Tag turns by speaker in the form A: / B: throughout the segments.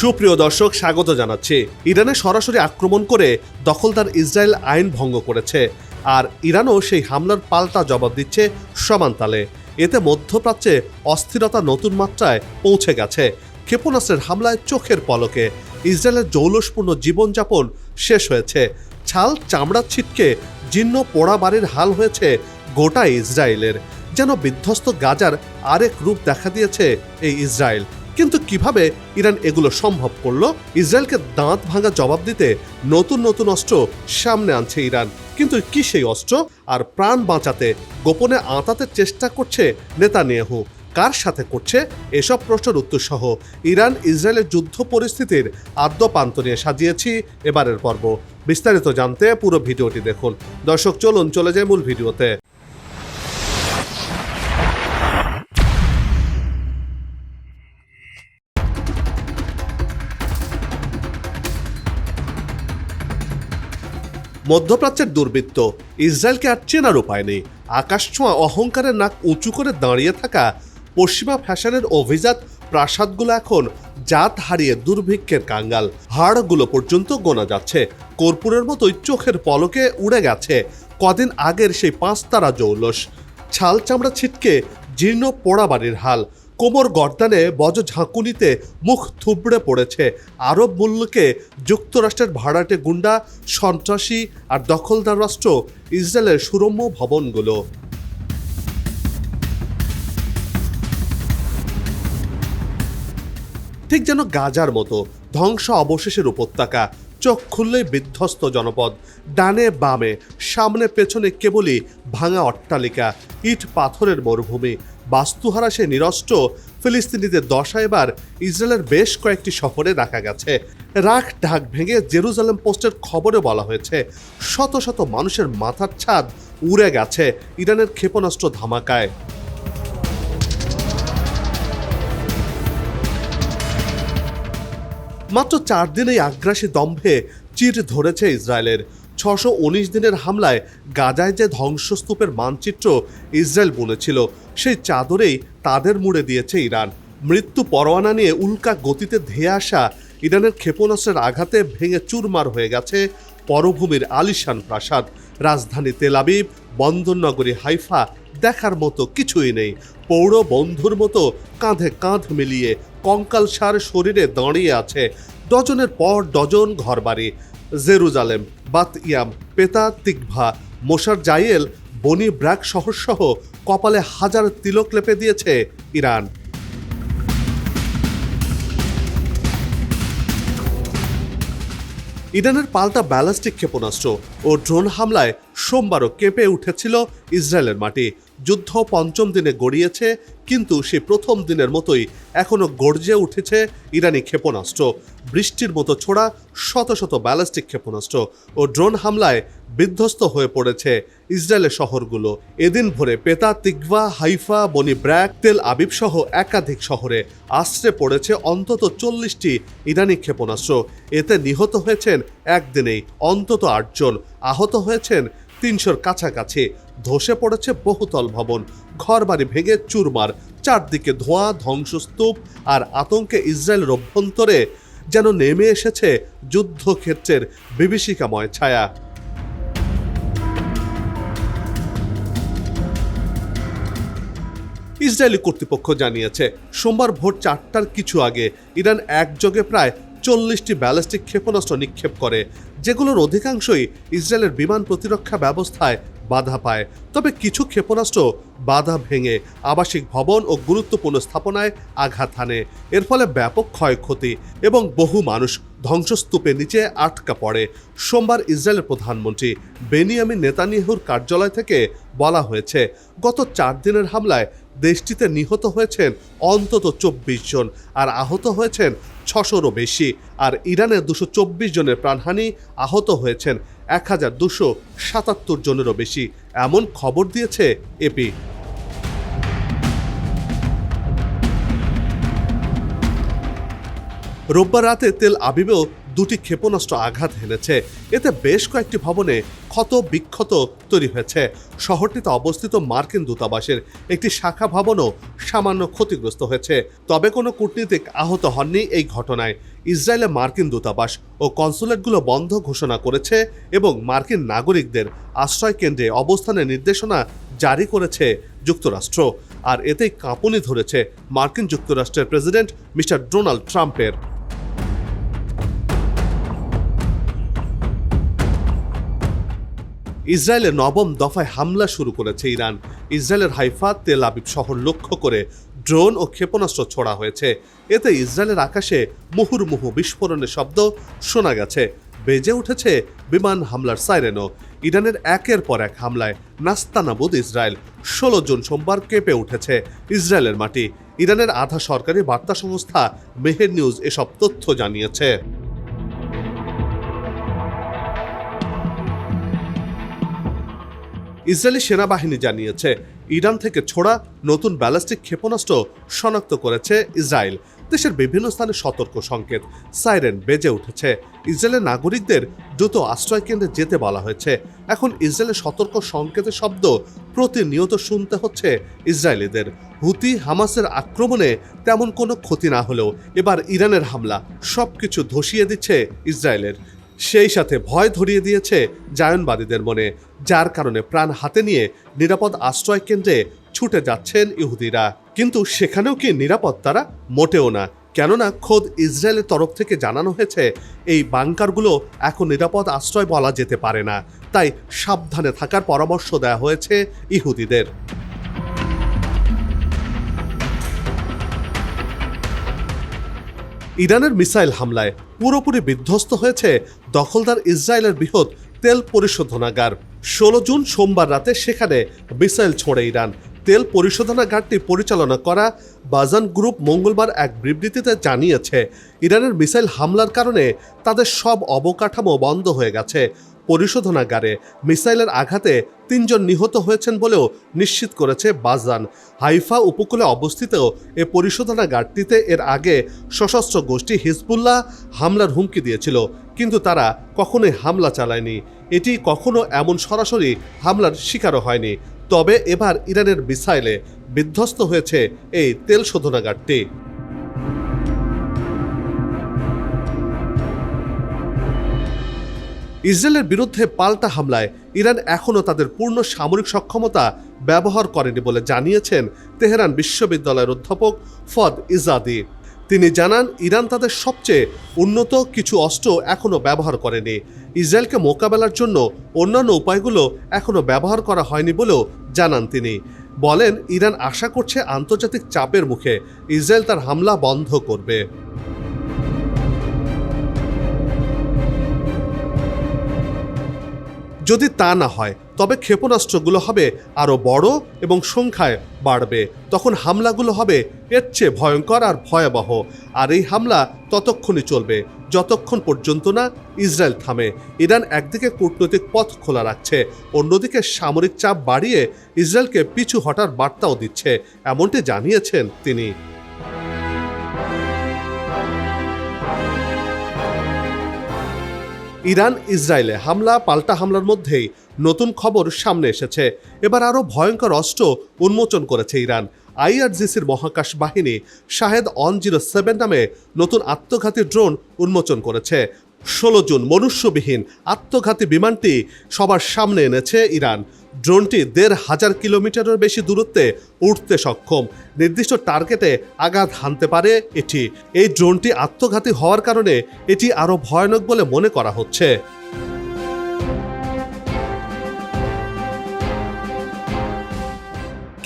A: সুপ্রিয় দর্শক স্বাগত জানাচ্ছি ইরানে সরাসরি আক্রমণ করে দখলদার ইসরায়েল আইন ভঙ্গ করেছে আর ইরানও সেই হামলার পাল্টা জবাব দিচ্ছে সমানতালে এতে মধ্যপ্রাচ্যে অস্থিরতা নতুন মাত্রায় পৌঁছে গেছে ক্ষেপণাস্ত্রের হামলায় চোখের পলকে ইসরায়েলের জৌলসপূর্ণ জীবনযাপন শেষ হয়েছে ছাল চামড়া ছিটকে জীর্ণ পোড়া বাড়ির হাল হয়েছে গোটা ইসরায়েলের যেন বিধ্বস্ত গাজার আরেক রূপ দেখা দিয়েছে এই ইসরায়েল কিন্তু কিভাবে ইরান এগুলো সম্ভব করল ইসরায়েলকে দাঁত ভাঙা জবাব দিতে নতুন নতুন অস্ত্র সামনে আনছে ইরান কিন্তু কি সেই অস্ত্র আর প্রাণ বাঁচাতে গোপনে আঁতাতে চেষ্টা করছে নেতা নেহু কার সাথে করছে এসব প্রশ্নের উত্তর সহ ইরান ইসরায়েলের যুদ্ধ পরিস্থিতির আদ্যপান্ত নিয়ে সাজিয়েছি এবারের পর্ব বিস্তারিত জানতে পুরো ভিডিওটি দেখুন দর্শক চলুন চলে যায় মূল ভিডিওতে মধ্যপ্রাচ্যের দুর্বৃত্ত ইসরায়েলকে আর চেনার উপায় নেই আকাশ ছোঁয়া অহংকারের নাক উঁচু করে দাঁড়িয়ে থাকা পশ্চিমা ফ্যাশনের অভিজাত প্রাসাদগুলো এখন জাত হারিয়ে দুর্ভিক্ষের কাঙ্গাল হাড়গুলো পর্যন্ত গোনা যাচ্ছে কর্পূরের মতোই চোখের পলকে উড়ে গেছে কদিন আগের সেই পাঁচতারা জৌলস ছাল চামড়া ছিটকে জীর্ণ পোড়াবাড়ির হাল কোমর গর্দানে বজ ঝাঁকুনিতে মুখ থুবড়ে পড়েছে আরব মূল্যকে যুক্তরাষ্ট্রের ভাড়াটে গুন্ডা সন্ত্রাসী আর দখলদার রাষ্ট্র ইসরায়েলের সুরম্য ভবনগুলো ঠিক যেন গাজার মতো ধ্বংস অবশেষের উপত্যকা চোখ খুললেই বিধ্বস্ত জনপদ ডানে বামে সামনে পেছনে কেবলই ভাঙা অট্টালিকা ইট পাথরের মরুভূমি বাস্তুহারা সে নিরস্ত্র ফিলিস্তিনিদের দশা এবার ইসরায়েলের বেশ কয়েকটি শহরে দেখা গেছে রাখ ঢাক ভেঙে জেরুজালেম পোস্টের খবরে বলা হয়েছে শত শত মানুষের মাথার ছাদ উড়ে গেছে ইরানের ক্ষেপণাস্ত্র ধামাকায় মাত্র চার দিনেই আগ্রাসী দম্ভে চির ধরেছে ইসরায়েলের ছশো উনিশ দিনের হামলায় গাজায় যে ধ্বংসস্তূপের মানচিত্র ইসরায়েল বলেছিল সেই চাদরেই তাদের মুড়ে দিয়েছে ইরান মৃত্যু পরোয়ানা নিয়ে উল্কা গতিতে ধেয়ে আসা ইরানের ক্ষেপণাস্ত্রের আঘাতে ভেঙে চুরমার হয়ে গেছে পরভূমির আলিশান প্রাসাদ রাজধানী তেলাবিব বন্দরনগরী হাইফা দেখার মতো কিছুই নেই পৌর বন্ধুর মতো কাঁধে কাঁধ মিলিয়ে কঙ্কালসার শরীরে দাঁড়িয়ে আছে ডজনের পর ডজন ঘরবাড়ি জেরুজালেম বাত ইয়াম পেতা তিকভা মোশার জায়েল বনি ব্র্যাক শহরসহ কপালে হাজার তিলক লেপে দিয়েছে ইরান ইরানের পাল্টা ব্যালাস্টিক ক্ষেপণাস্ত্র ও ড্রোন হামলায় সোমবারও কেঁপে উঠেছিল ইসরায়েলের মাটি যুদ্ধ পঞ্চম দিনে গড়িয়েছে কিন্তু সে প্রথম দিনের মতোই এখনও গর্জে উঠেছে ইরানি ক্ষেপণাস্ত্র বৃষ্টির মতো ছোড়া শত শত ব্যালিস্টিক ক্ষেপণাস্ত্র ও ড্রোন হামলায় বিধ্বস্ত হয়ে পড়েছে ইসরায়েলের শহরগুলো এদিন ভোরে পেতা তিগভা হাইফা বনি ব্র্যাক তেল আবিব সহ একাধিক শহরে আশ্রে পড়েছে অন্তত চল্লিশটি ইরানি ক্ষেপণাস্ত্র এতে নিহত হয়েছেন একদিনেই অন্তত আটজন আহত হয়েছেন তিনশোর কাছাকাছি ধসে পড়েছে বহুতল ভবন ঘরবাড়ি ভেঙে চুরমার চারদিকে ধোঁয়া ধ্বংসস্তূপ আর আতঙ্কে ইসরায়েলের অভ্যন্তরে যেন নেমে এসেছে যুদ্ধক্ষেত্রের বিভীষিকাময় ছায়া ইসরায়েলি কর্তৃপক্ষ জানিয়েছে সোমবার ভোর চারটার কিছু আগে ইরান একযোগে প্রায় চল্লিশটি ব্যালিস্টিক ক্ষেপণাস্ত্র নিক্ষেপ করে যেগুলোর অধিকাংশই ইসরায়েলের বিমান প্রতিরক্ষা ব্যবস্থায় বাধা পায় তবে কিছু ক্ষেপণাস্ত্র বাধা ভেঙে আবাসিক ভবন ও গুরুত্বপূর্ণ স্থাপনায় আঘাত হানে এর ফলে ব্যাপক ক্ষয়ক্ষতি এবং বহু মানুষ ধ্বংসস্তূপের নিচে আটকা পড়ে সোমবার ইসরায়েলের প্রধানমন্ত্রী বেনিয়ামি নেতানিয়াহুর কার্যালয় থেকে বলা হয়েছে গত চার দিনের হামলায় দেশটিতে নিহত হয়েছেন অন্তত চব্বিশ জন আর আহত হয়েছেন ছশোরও বেশি আর ইরানের দুশো চব্বিশ জনের প্রাণহানি আহত হয়েছেন এক হাজার দুশো সাতাত্তর জনেরও বেশি এমন খবর দিয়েছে এপি রোববার রাতে তেল আবিবেও দুটি ক্ষেপণাস্ত্র আঘাত হেনেছে এতে বেশ কয়েকটি ভবনে ক্ষত বিক্ষত তৈরি হয়েছে শহরটিতে অবস্থিত মার্কিন দূতাবাসের একটি শাখা ভবনও সামান্য ক্ষতিগ্রস্ত হয়েছে তবে কোনো কূটনীতিক আহত হননি এই ঘটনায় ইসরায়েলে মার্কিন দূতাবাস ও কনসুলেটগুলো বন্ধ ঘোষণা করেছে এবং মার্কিন নাগরিকদের আশ্রয় কেন্দ্রে অবস্থানের নির্দেশনা জারি করেছে যুক্তরাষ্ট্র আর এতে কাঁপুনি ধরেছে মার্কিন যুক্তরাষ্ট্রের প্রেসিডেন্ট মিস্টার ডোনাল্ড ট্রাম্পের ইসরায়েলে নবম দফায় হামলা শুরু করেছে ইরান ইসরায়েলের হাইফা তেল আবিব শহর লক্ষ্য করে ড্রোন ও ক্ষেপণাস্ত্র ছোড়া হয়েছে এতে ইসরায়েলের আকাশে মুহুর্মুহু বিস্ফোরণের শব্দ শোনা গেছে বেজে উঠেছে বিমান হামলার সাইরেনও ইরানের একের পর এক হামলায় নাস্তানাবুদ ইসরায়েল ষোলো জন সোমবার কেঁপে উঠেছে ইসরায়েলের মাটি ইরানের আধা সরকারি বার্তা সংস্থা মেহের নিউজ এসব তথ্য জানিয়েছে ইসরায়েলি সেনাবাহিনী জানিয়েছে ইরান থেকে ছোড়া নতুন ব্যালিস্টিক ক্ষেপণাস্ত্র শনাক্ত করেছে ইসরায়েল দেশের বিভিন্ন স্থানে সতর্ক সংকেত সাইরেন বেজে উঠেছে ইসরায়েলের নাগরিকদের দ্রুত আশ্রয় কেন্দ্রে যেতে বলা হয়েছে এখন ইসরায়েলের সতর্ক সংকেতের শব্দ প্রতিনিয়ত শুনতে হচ্ছে ইসরায়েলিদের হুতি হামাসের আক্রমণে তেমন কোনো ক্ষতি না হলেও এবার ইরানের হামলা সব কিছু ধসিয়ে দিচ্ছে ইসরায়েলের সেই সাথে ভয় ধরিয়ে দিয়েছে জায়নবাদীদের মনে যার কারণে প্রাণ হাতে নিয়ে নিরাপদ আশ্রয় কেন্দ্রে ছুটে যাচ্ছেন ইহুদিরা কিন্তু সেখানেও কি নিরাপদ তারা মোটেও না কেননা খোদ ইসরায়েলের তরফ থেকে জানানো হয়েছে এই বাংকারগুলো এখন নিরাপদ আশ্রয় বলা যেতে পারে না তাই সাবধানে থাকার পরামর্শ দেওয়া হয়েছে ইহুদিদের ইরানের মিসাইল হামলায় পুরোপুরি বিধ্বস্ত হয়েছে দখলদার ইসরায়েলের বৃহৎ তেল পরিশোধনাগার ষোলো জুন সোমবার রাতে সেখানে মিসাইল ছোড়ে ইরান তেল পরিশোধনাগারটি পরিচালনা করা বাজান গ্রুপ মঙ্গলবার এক বিবৃতিতে জানিয়েছে ইরানের মিসাইল হামলার কারণে তাদের সব অবকাঠামো বন্ধ হয়ে গেছে পরিশোধনাগারে মিসাইলের আঘাতে তিনজন নিহত হয়েছেন বলেও নিশ্চিত করেছে বাজান হাইফা উপকূলে অবস্থিত এ পরিশোধনাগারটিতে এর আগে সশস্ত্র গোষ্ঠী হিজবুল্লাহ হামলার হুমকি দিয়েছিল কিন্তু তারা কখনোই হামলা চালায়নি এটি কখনো এমন সরাসরি হামলার শিকারও হয়নি তবে এবার ইরানের মিসাইলে বিধ্বস্ত হয়েছে এই তেল শোধনাগারটি ইসরায়েলের বিরুদ্ধে পাল্টা হামলায় ইরান এখনও তাদের পূর্ণ সামরিক সক্ষমতা ব্যবহার করেনি বলে জানিয়েছেন তেহরান বিশ্ববিদ্যালয়ের অধ্যাপক ফদ ইজাদি তিনি জানান ইরান তাদের সবচেয়ে উন্নত কিছু অস্ত্র এখনও ব্যবহার করেনি ইসরায়েলকে মোকাবেলার জন্য অন্যান্য উপায়গুলো এখনও ব্যবহার করা হয়নি বলেও জানান তিনি বলেন ইরান আশা করছে আন্তর্জাতিক চাপের মুখে ইসরায়েল তার হামলা বন্ধ করবে যদি তা না হয় তবে ক্ষেপণাস্ত্রগুলো হবে আরও বড় এবং সংখ্যায় বাড়বে তখন হামলাগুলো হবে এর চেয়ে ভয়ঙ্কর আর ভয়াবহ আর এই হামলা ততক্ষণই চলবে যতক্ষণ পর্যন্ত না ইসরায়েল থামে ইরান একদিকে কূটনৈতিক পথ খোলা রাখছে অন্যদিকে সামরিক চাপ বাড়িয়ে ইসরায়েলকে পিছু হটার বার্তাও দিচ্ছে এমনটি জানিয়েছেন তিনি ইরান ইসরায়েলে হামলা পাল্টা হামলার মধ্যেই নতুন খবর সামনে এসেছে এবার আরও ভয়ঙ্কর অস্ত্র উন্মোচন করেছে ইরান আইআরজিসির মহাকাশ বাহিনী শাহেদ অন জিরো সেভেন নামে নতুন আত্মঘাতী ড্রোন উন্মোচন করেছে ষোলো জুন মনুষ্যবিহীন আত্মঘাতী বিমানটি সবার সামনে এনেছে ইরান ড্রোনটি দেড় হাজার কিলোমিটারের বেশি দূরত্বে উঠতে সক্ষম নির্দিষ্ট টার্গেটে আঘাত হানতে পারে এটি এই ড্রোনটি আত্মঘাতী হওয়ার কারণে এটি আরও ভয়ানক বলে মনে করা হচ্ছে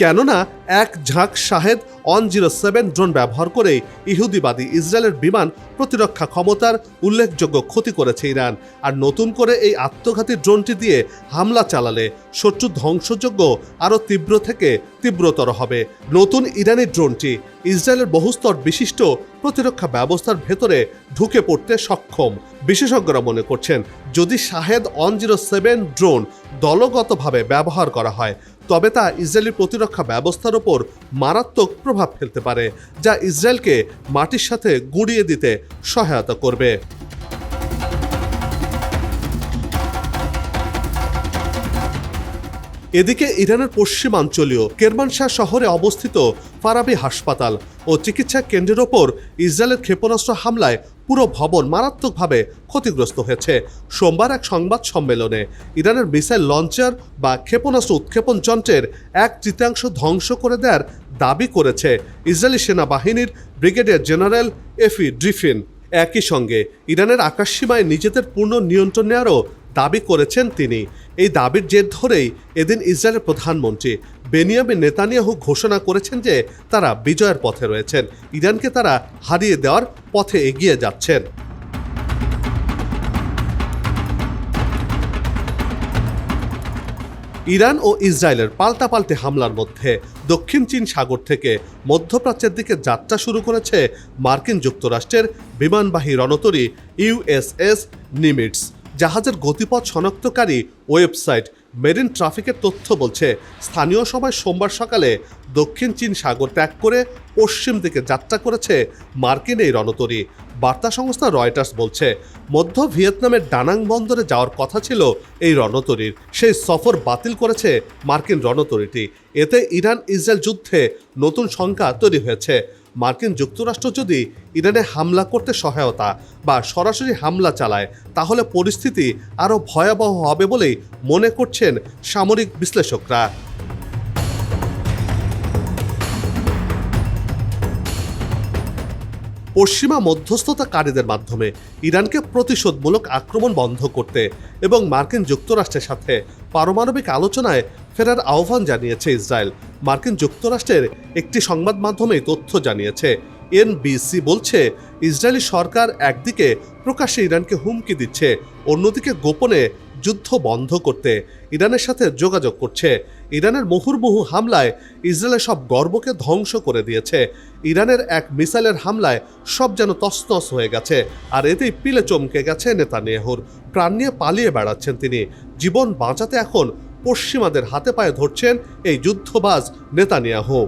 A: কেননা এক ঝাঁক Shahed one zero seven drone ব্যবহার করে ইহুদিবাদী ইসরায়েলের বিমান প্রতিরক্ষা ক্ষমতার উল্লেখযোগ্য ক্ষতি করেছে ইরান আর নতুন করে এই আত্মঘাতী ড্রোনটি দিয়ে হামলা চালালে শত্রু ধ্বংসযোগ্য আরও তীব্র থেকে তীব্রতর হবে নতুন ইরানি ড্রোনটি ইসরায়েলের বহুস্তর বিশিষ্ট প্রতিরক্ষা ব্যবস্থার ভেতরে ঢুকে পড়তে সক্ষম বিশেষজ্ঞরা মনে করছেন যদি Shahed one zero seven drone দলগতভাবে ব্যবহার করা হয় তবে তা ইসরায়েলি প্রতিরক্ষা ব্যবস্থার ওপর মারাত্মক প্রভাব ফেলতে পারে যা ইসরায়েলকে মাটির সাথে গুঁড়িয়ে দিতে সহায়তা করবে এদিকে ইরানের পশ্চিমাঞ্চলীয় কেরমানশাহ শহরে অবস্থিত ফারাবি হাসপাতাল ও চিকিৎসা কেন্দ্রের ওপর ইসরায়েলের ক্ষেপণাস্ত্র হামলায় পুরো ভবন মারাত্মকভাবে ক্ষতিগ্রস্ত হয়েছে সোমবার এক সংবাদ সম্মেলনে ইরানের মিসাইল লঞ্চার বা ক্ষেপণাস্ত্র উৎক্ষেপণ যন্ত্রের এক তৃতীয়াংশ ধ্বংস করে দেওয়ার দাবি করেছে ইসরায়েলি সেনাবাহিনীর ব্রিগেডিয়ার জেনারেল এফি ড্রিফিন একই সঙ্গে ইরানের আকাশসীমায় নিজেদের পূর্ণ নিয়ন্ত্রণ নেওয়ারও দাবি করেছেন তিনি এই দাবির জের ধরেই এদিন ইসরায়েলের প্রধানমন্ত্রী বেনিয়ামিন নেতানিয়াহু ঘোষণা করেছেন যে তারা বিজয়ের পথে রয়েছেন ইরানকে তারা হারিয়ে দেওয়ার পথে এগিয়ে যাচ্ছেন ইরান ও ইসরায়েলের পাল্টাপাল্টি হামলার মধ্যে দক্ষিণ চীন সাগর থেকে মধ্যপ্রাচ্যের দিকে যাত্রা শুরু করেছে মার্কিন যুক্তরাষ্ট্রের বিমানবাহী রণতরী ইউএসএস নিমিটস জাহাজের গতিপথ শনাক্তকারী ওয়েবসাইট মেরিন ট্রাফিকের তথ্য বলছে স্থানীয় সময় সোমবার সকালে দক্ষিণ চীন সাগর ত্যাগ করে পশ্চিম দিকে যাত্রা করেছে মার্কিন এই রণতরী বার্তা সংস্থা রয়টার্স বলছে মধ্য ভিয়েতনামের ডানাং বন্দরে যাওয়ার কথা ছিল এই রণতরীর সেই সফর বাতিল করেছে মার্কিন রণতরীটি এতে ইরান ইসরায়েল যুদ্ধে নতুন সংখ্যা তৈরি হয়েছে মার্কিন যুক্তরাষ্ট্র যদি ইরানে হামলা করতে সহায়তা বা সরাসরি হামলা চালায় তাহলে পরিস্থিতি আরও ভয়াবহ হবে বলে মনে করছেন সামরিক বিশ্লেষকরা পশ্চিমা মধ্যস্থতাকারীদের মাধ্যমে ইরানকে প্রতিশোধমূলক আক্রমণ বন্ধ করতে এবং মার্কিন যুক্তরাষ্ট্রের সাথে পারমাণবিক আলোচনায় ফেরার আহ্বান জানিয়েছে ইসরায়েল মার্কিন যুক্তরাষ্ট্রের একটি সংবাদ মাধ্যমে তথ্য জানিয়েছে এনবিসি বলছে ইসরায়েলি সরকার একদিকে প্রকাশ্যে ইরানকে হুমকি দিচ্ছে অন্যদিকে গোপনে যুদ্ধ বন্ধ করতে ইরানের সাথে যোগাযোগ করছে ইরানের মুহুর্মুহু হামলায় ইসরায়েলের সব গর্বকে ধ্বংস করে দিয়েছে ইরানের এক মিসাইলের হামলায় সব যেন তসতস হয়ে গেছে আর এতেই পিলে চমকে গেছে নেতা নেহুর প্রাণ নিয়ে পালিয়ে বেড়াচ্ছেন তিনি জীবন বাঁচাতে এখন পশ্চিমাদের হাতে পায়ে ধরছেন এই যুদ্ধবাজ নেতানিয়াহু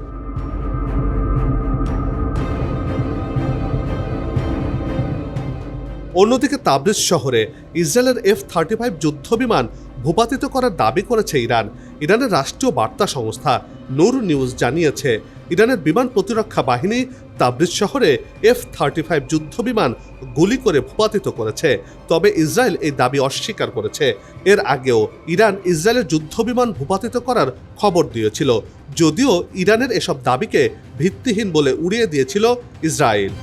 A: অন্যদিকে তাবরিজ শহরে ইসরায়েলের এফ থার্টি ফাইভ যুদ্ধবিমান ভূপাতিত করার দাবি করেছে ইরান ইরানের রাষ্ট্রীয় বার্তা সংস্থা নূর নিউজ জানিয়েছে ইরানের বিমান প্রতিরক্ষা বাহিনী তাবরিজ শহরে এফ থার্টি ফাইভ যুদ্ধবিমান গুলি করে ভূপাতিত করেছে তবে ইসরায়েল এই দাবি অস্বীকার করেছে এর আগেও ইরান ইসরায়েলের যুদ্ধবিমান ভূপাতিত করার খবর দিয়েছিল যদিও ইরানের এসব দাবিকে ভিত্তিহীন বলে উড়িয়ে দিয়েছিল ইসরায়েল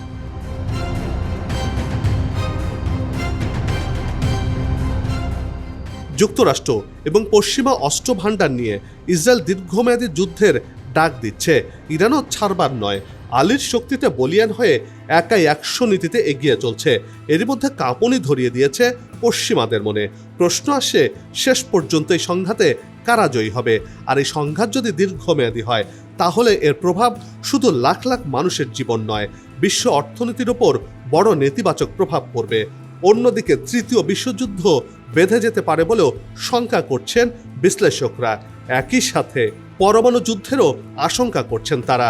A: যুক্তরাষ্ট্র এবং পশ্চিমা অস্ত্র ভাণ্ডার নিয়ে ইসরায়েল দীর্ঘমেয়াদী যুদ্ধের ডাক দিচ্ছে ইরানও ছাড়বার নয় আলীর শক্তিতে বলিয়ান হয়ে একাই একশো নীতিতে এগিয়ে চলছে এরই মধ্যে কাঁপুনি ধরিয়ে দিয়েছে পশ্চিমাদের মনে প্রশ্ন আসে শেষ পর্যন্ত এই সংঘাতে কারা জয়ী হবে আর এই সংঘাত যদি দীর্ঘমেয়াদী হয় তাহলে এর প্রভাব শুধু লাখ লাখ মানুষের জীবন নয় বিশ্ব অর্থনীতির ওপর বড় নেতিবাচক প্রভাব পড়বে অন্যদিকে তৃতীয় বিশ্বযুদ্ধ বেঁধে যেতে পারে বলেও শঙ্কা করছেন বিশ্লেষকরা একই সাথে পরমাণু যুদ্ধেরও আশঙ্কা করছেন তারা